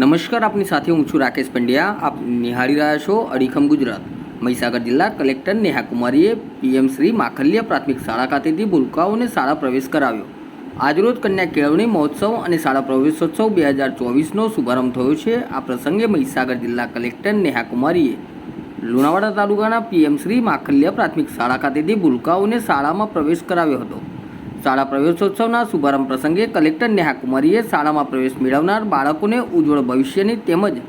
નમસ્કાર આપની સાથે હું છું રાકેશ પંડ્યા. આપ નિહાળી રહ્યા છો અડીખમ ગુજરાત. મહીસાગર જિલ્લા કલેક્ટર નેહા કુમારીએ પીએમ શ્રી માખલ્ય પ્રાથમિક શાળા ખાતેથી ભૂલકાઓને શાળા પ્રવેશ કરાવ્યો. આજરોજ કન્યા કેળવણી મહોત્સવ અને શાળા પ્રવેશોત્સવ બે હજાર ચોવીસનો શુભારંભ થયો છે. આ પ્રસંગે મહીસાગર જિલ્લા કલેક્ટર નેહા કુમારીએ લુણાવાડા તાલુકાના પીએમ શ્રી માખલ્ય પ્રાથમિક શાળા ખાતેથી ભૂલકાઓને શાળામાં પ્રવેશ કરાવ્યો હતો. શાળા પ્રવેશોત્સવના શુભારંભ પ્રસંગે કલેક્ટર નેહા કુમારીએ શાળામાં પ્રવેશ મેળવનાર બાળકોને ઉજ્જવળ ભવિષ્યની તેમજ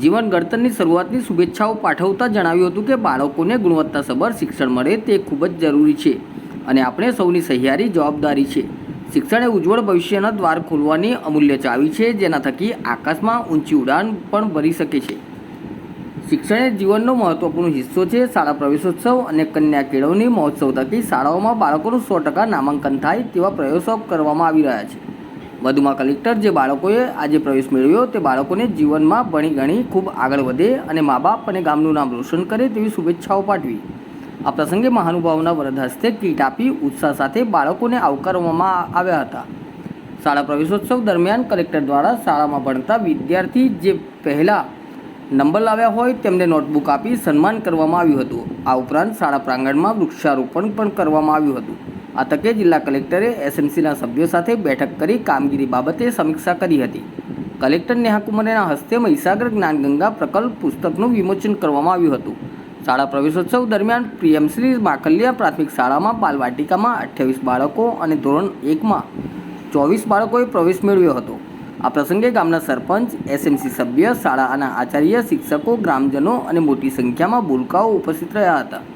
જીવન ઘડતરની શરૂઆતની શુભેચ્છાઓ પાઠવતા જણાવ્યું હતું કે બાળકોને ગુણવત્તાસભર શિક્ષણ મળે તે ખૂબ જ જરૂરી છે અને આપણે સૌની સહિયારી જવાબદારી છે. શિક્ષણ એ ઉજ્જવળ ભવિષ્યના દ્વાર ખોલવાની અમૂલ્ય ચાવી છે, જેના થકી આકાશમાં ઊંચી ઉડાન પણ ભરી શકે છે. શિક્ષણ એ જીવનનો મહત્વપૂર્ણ હિસ્સો છે. શાળા પ્રવેશોત્સવ અને કન્યા કેળવણી મહોત્સવ થકી શાળાઓમાં બાળકોનું સો ટકા નામાંકન થાય તેવા પ્રયાસો કરવામાં આવી રહ્યા છે. વધુમાં કલેક્ટર જે બાળકોએ આજે પ્રવેશ મેળવ્યો તે બાળકોને જીવનમાં ભણી ગણી ખૂબ આગળ વધે અને મા બાપ અને ગામનું નામ રોશન કરે તેવી શુભેચ્છાઓ પાઠવી. આ પ્રસંગે મહાનુભાવના વરદ હસ્તે કીટ આપી ઉત્સાહ સાથે બાળકોને આવકારવામાં આવ્યા હતા. શાળા પ્રવેશોત્સવ દરમિયાન કલેક્ટર દ્વારા શાળામાં ભણતા વિદ્યાર્થી જે પહેલાં નંબર લાવ્યા હોય તેમને નોટબુક આપી સન્માન કરવામાં આવ્યું હતું. આ ઉપરાંત શાળા પ્રાંગણમાં વૃક્ષારોપણ પણ કરવામાં આવ્યું હતું. આ તકે જિલ્લા કલેક્ટરે એસએમસીના સભ્યો સાથે બેઠક કરી કામગીરી બાબતે સમીક્ષા કરી હતી. કલેક્ટર નેહા કુમારના હસ્તે મહીસાગર જ્ઞાનગંગા પ્રકલ્પ પુસ્તકનું વિમોચન કરવામાં આવ્યું હતું. શાળા પ્રવેશોત્સવ દરમિયાન પ્રિયમશ્રી માખલિયા પ્રાથમિક શાળામાં બાલવાટિકામાં અઠ્યાવીસ બાળકો અને ધોરણ એકમાં ચોવીસ બાળકોએ પ્રવેશ મેળવ્યો હતો. આ પ્રસંગે ગામના સરપંચ એસએમસી સભ્ય, શાળાના આચાર્ય, શિક્ષકો, ગ્રામજનો અને મોટી સંખ્યામાં બોલકાઓ ઉપસ્થિત રહ્યા હતા.